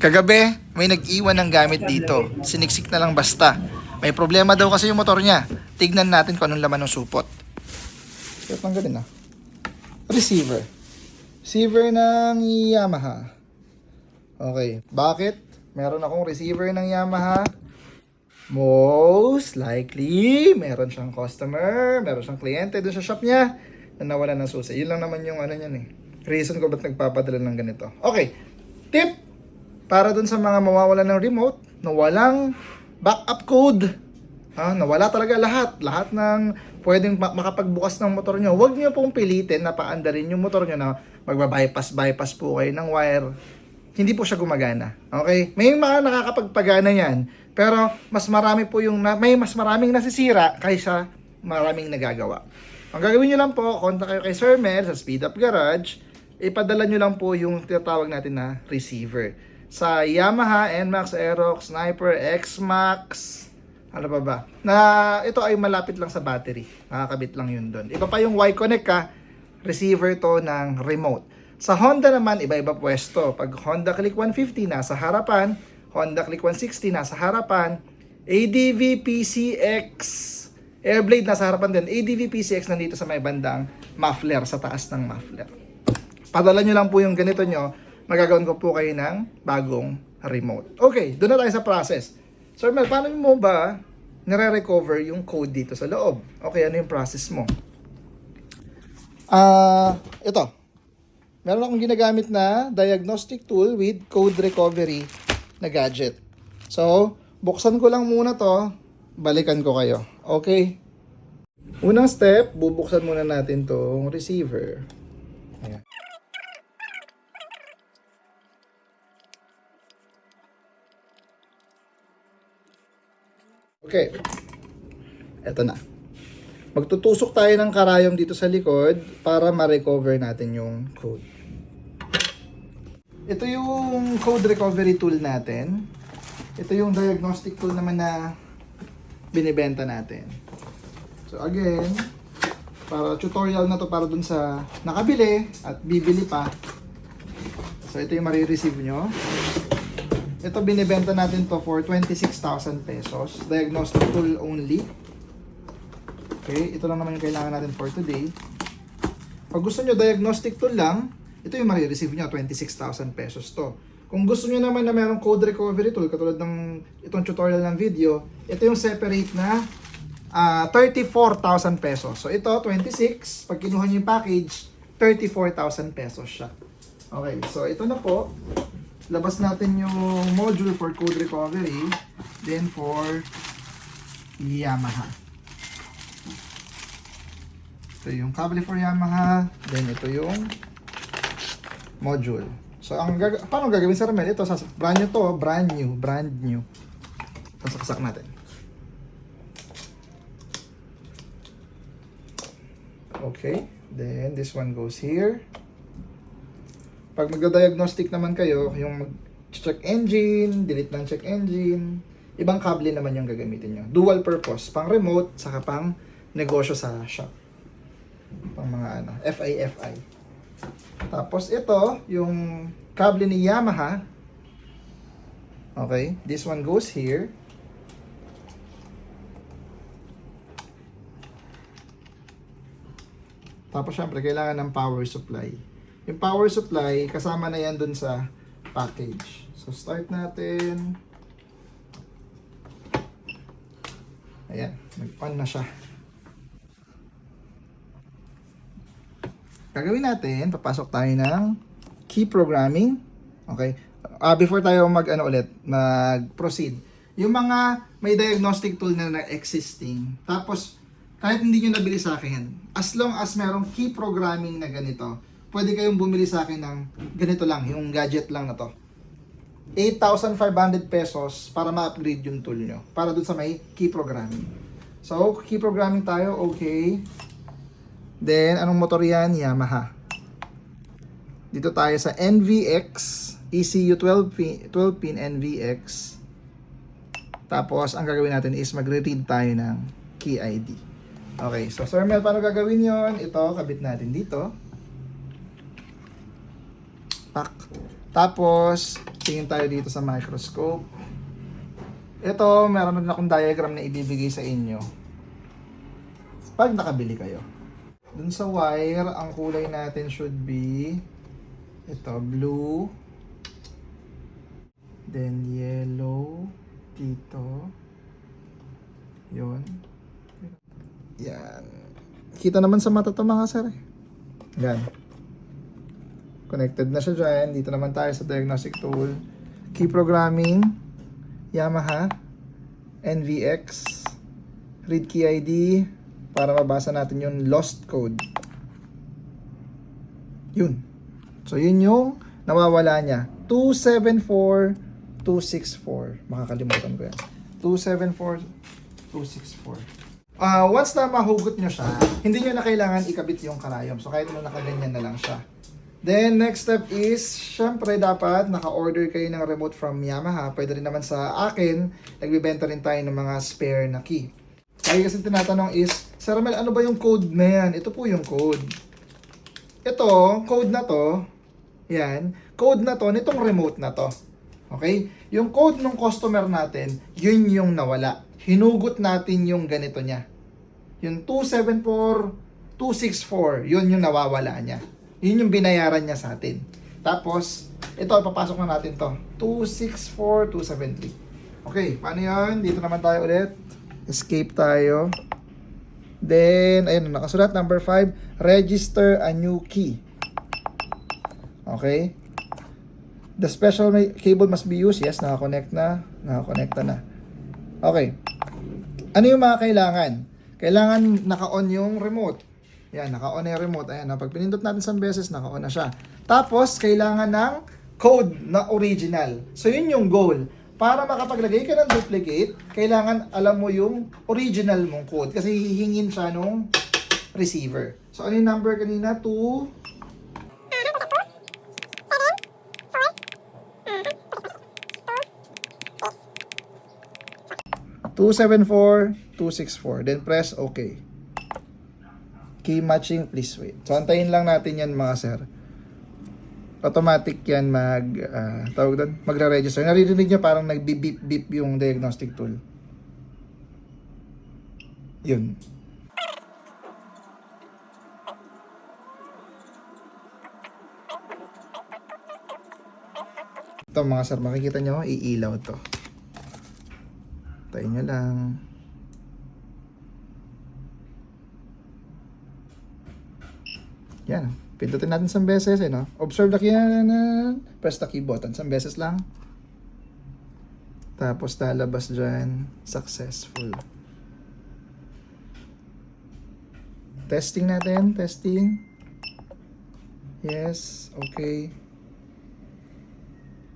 Kagabi, may nag-iwan ng gamit dito. Siniksik na lang basta. May problema daw kasi yung motor niya. Tignan natin kung anong laman ng supot. Kaya tanggalin ah. Receiver. Receiver ng Yamaha. Okay. Bakit? Meron akong receiver ng Yamaha. Most likely, meron siyang customer, meron siyang kliyente doon sa shop niya na nawala ng susi. Yun lang naman yung ano niyan eh. Reason ko ba't nagpapadala ng ganito. Okay. Tip! Para dun sa mga mawawala ng remote na walang backup code. Ha, nawala talaga lahat. Lahat ng pwedeng ma- makapagbukas ng motor nyo. Huwag nyo pong pilitin na paandarin yung motor nyo na magbabypass-bypass po kayo ng wire. Hindi po siya gumagana. Okay? May mga nakakapagpagana yan. Pero mas marami po yung, na, may mas maraming nasisira kaysa maraming nagagawa. Ang gagawin nyo lang po, kontak kayo kay Sir Mel sa Speed Up Garage. Ipadala nyo lang po yung tinatawag natin na receiver. Sa Yamaha, NMAX, Aerox, Sniper, X-Max, ano pa ba? Na ito ay malapit lang sa battery. Nakakabit lang yun doon. Iba pa yung Y-Connect ka, receiver to ng remote. Sa Honda naman, iba-iba pwesto. Pag Honda Click 150 nasa harapan, Honda Click 160 nasa harapan, ADV PCX, Airblade nasa harapan din. ADV PCX nandito sa may bandang muffler, sa taas ng muffler. Padala nyo lang po yung ganito nyo, magagawin ko po kayo ng bagong remote. Okay, doon na tayo sa process. Sir Mel, paano mo ba nire-recover yung code dito sa loob? Okay, ano yung process mo? Ah, ito. Meron akong ginagamit na diagnostic tool with code recovery na gadget. So, buksan ko lang muna to, balikan ko kayo. Okay? Unang step, bubuksan muna natin tong receiver. Ayan. Okay. Eto na. Magtutusok tayo ng karayom dito sa likod para ma-recover natin yung code. Ito yung code recovery tool natin. Ito yung diagnostic tool naman na binibenta natin. So again, para tutorial na to para dun sa nakabili at bibili pa. So ito yung marireceive nyo. Ito binibenta natin to for 26,000 pesos. Diagnostic tool only. Okay, ito lang naman yung kailangan natin for today. Pag gusto nyo diagnostic tool lang, ito yung marireceive nyo, 26,000 pesos to. Kung gusto nyo naman na mayroong code recovery tool, katulad ng itong tutorial ng video, ito yung separate na ah, 34,000 pesos. So ito, 26. Pag kinuha nyo yung package, 34,000 pesos siya. Okay, so ito na po. Labas natin yung module for code recovery. Then for Yamaha. Ito yung cable for Yamaha. Then ito yung module. So, ang gag paano gagawin sa Ramel? Ito, sa brand new to, brand new, brand new. Pasaksak natin. Okay, then this one goes here. Pag magda-diagnostic naman kayo, yung mag-check engine, delete ng check engine, ibang kable naman yung gagamitin nyo. Dual purpose, pang remote, saka pang negosyo sa shop. Pang mga ano, FI, FI. Tapos ito, yung kable ni Yamaha. Okay, this one goes here. Tapos syempre, kailangan ng power supply. Yung power supply, kasama na yan dun sa package. So, start natin. Ayan, nag-on na siya. Gagawin natin, papasok tayo ng key programming. Okay? Ah, before tayo mag ano ulit, mag-proceed. Yung mga may diagnostic tool na na-existing, tapos kahit hindi nyo nabili sa akin, as long as merong key programming na ganito, pwede kayong bumili sa akin ng ganito lang, yung gadget lang na to. 8,500 pesos para ma-upgrade yung tool nyo. Para dun sa may key programming. So, key programming tayo, okay. Then, anong motor yan? Yamaha. Dito tayo sa NVX, ECU 12 pin, 12 pin NVX. Tapos, ang gagawin natin is magre-read tayo ng key ID. Okay, so Sir Mel, paano gagawin yon? Ito, kabit natin dito. Pak. Tapos, tingin tayo dito sa microscope. Ito, meron na akong diagram na ibibigay sa inyo. Pag nakabili kayo. Dun sa wire, ang kulay natin should be ito, blue. Then yellow dito. Yun. Yan. Kita naman sa mata to mga sir. Yan. Connected na siya dyan. Dito naman tayo sa diagnostic tool. Key programming. Yamaha. NVX. Read key ID. Para mabasa natin yung lost code. Yun. So yun yung nawawala niya. 274264. Makakalimutan ko yan. 274264. Ah, once na mahugot nyo siya, hindi nyo na kailangan ikabit yung karayom. So kahit na nakaganyan na lang siya. Then, next step is, syempre dapat naka-order kayo ng remote from Yamaha. Pwede rin naman sa akin, nagbibenta rin tayo ng mga spare na key. Kaya kasi tinatanong is, Sir Ramel, ano ba yung code na yan? Ito po yung code. Ito, code na to, yan, code na to, nitong remote na to. Okay? Yung code ng customer natin, yun yung nawala. Hinugot natin yung ganito niya. Yung 274264, yun yung nawawala niya. Yun yung binayaran niya sa atin. Tapos, ito, papasok na natin to. 264273. Okay, paano yun? Dito naman tayo ulit. Escape tayo. Then, ayun, nakasulat number 5, register a new key. Okay? The special cable must be used. Yes, nakakonect na. Nakakonecta na. Okay. Ano yung mga kailangan? Kailangan naka-on yung remote. Yan, naka-on na yung remote. Ayan, pag pinindot natin sa beses, naka-on na siya. Tapos, kailangan ng code na original. So, yun yung goal. Para makapaglagay ka ng duplicate, kailangan alam mo yung original mong code. Kasi hihingin siya nung receiver. So, ano yung number kanina? 2, 274-264. Then press OK. Key matching, please wait. So, antayin lang natin yan mga sir. Automatic yan mag, ah, tawag doon, magre-register. Naririnig nyo parang nag-beep-beep yung diagnostic tool. Yun. Ito mga sir, makikita nyo, iilaw to. Tayo nyo lang. Yan. Pindutin natin isang beses, eh, no? Observe the key, na, press the key button. Isang beses lang. Tapos lalabas dyan, successful. Testing natin, testing. Yes, okay.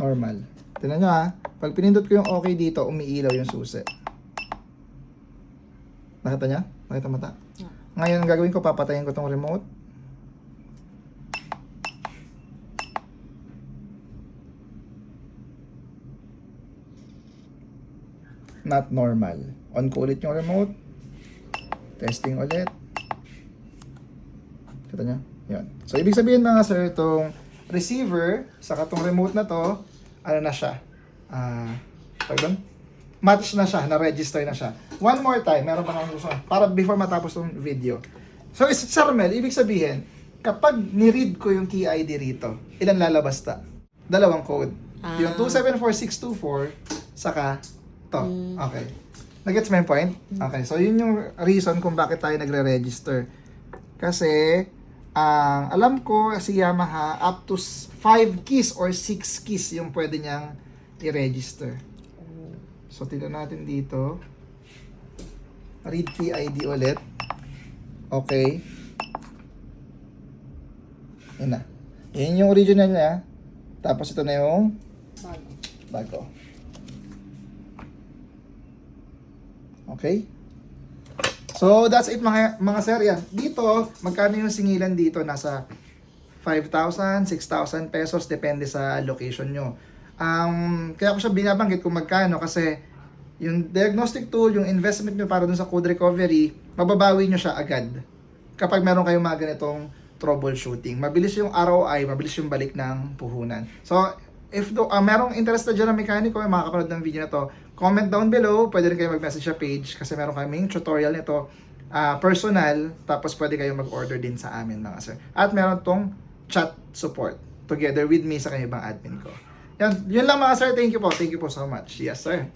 Normal. Tignan nyo ha. Pag pinindot ko yung okay dito, umiilaw yung susi. Nakita niya? Nakita mata? Ngayon, ang gagawin ko, papatayin ko tong remote. Not normal. On ko ulit yung remote. Testing ulit. Kita niya? Yan. So, ibig sabihin mga sir, itong receiver, saka itong remote na to, ano na siya? Ah, uh, doon? Match na siya, na-register na siya. One more time, meron pa akong gusto. Para before matapos tong video. So, is Sir Mel, ibig sabihin, kapag ni-read ko yung key ID rito, ilan lalabas ta? Dalawang code. Ah. Yung 274624, saka to. Okay. Nagets mo yung point? Okay. So, yun yung reason kung bakit tayo nagre-register. Kasi, ang alam ko, si Yamaha, up to 5 keys or 6 keys yung pwede niyang i-register. So, tignan natin dito. Read key ID ulit. Okay. Yan na. Yan yung original niya. Tapos ito na yung Bago. bago. Okay? So, that's it mga, mga sir. Yan. Dito, magkano yung singilan dito? Nasa 5,000, 6,000 pesos. Depende sa location nyo. Um, kaya ko siya binabanggit kung magkano kasi yung diagnostic tool, yung investment nyo para dun sa code recovery, mababawi nyo siya agad. Kapag meron kayong mga ganitong troubleshooting. Mabilis yung ROI, mabilis yung balik ng puhunan. So, if do, ah, merong interested dyan na mekaniko, yung makakapanood ng video na to, comment down below. Pwede rin kayo mag-message sa page kasi meron kaming tutorial nito ah, personal. Tapos pwede kayo mag-order din sa amin mga sir. At meron tong chat support together with me sa kanyang admin ko. Yan, yun lang mga sir. Thank you po. Thank you po so much. Yes, sir.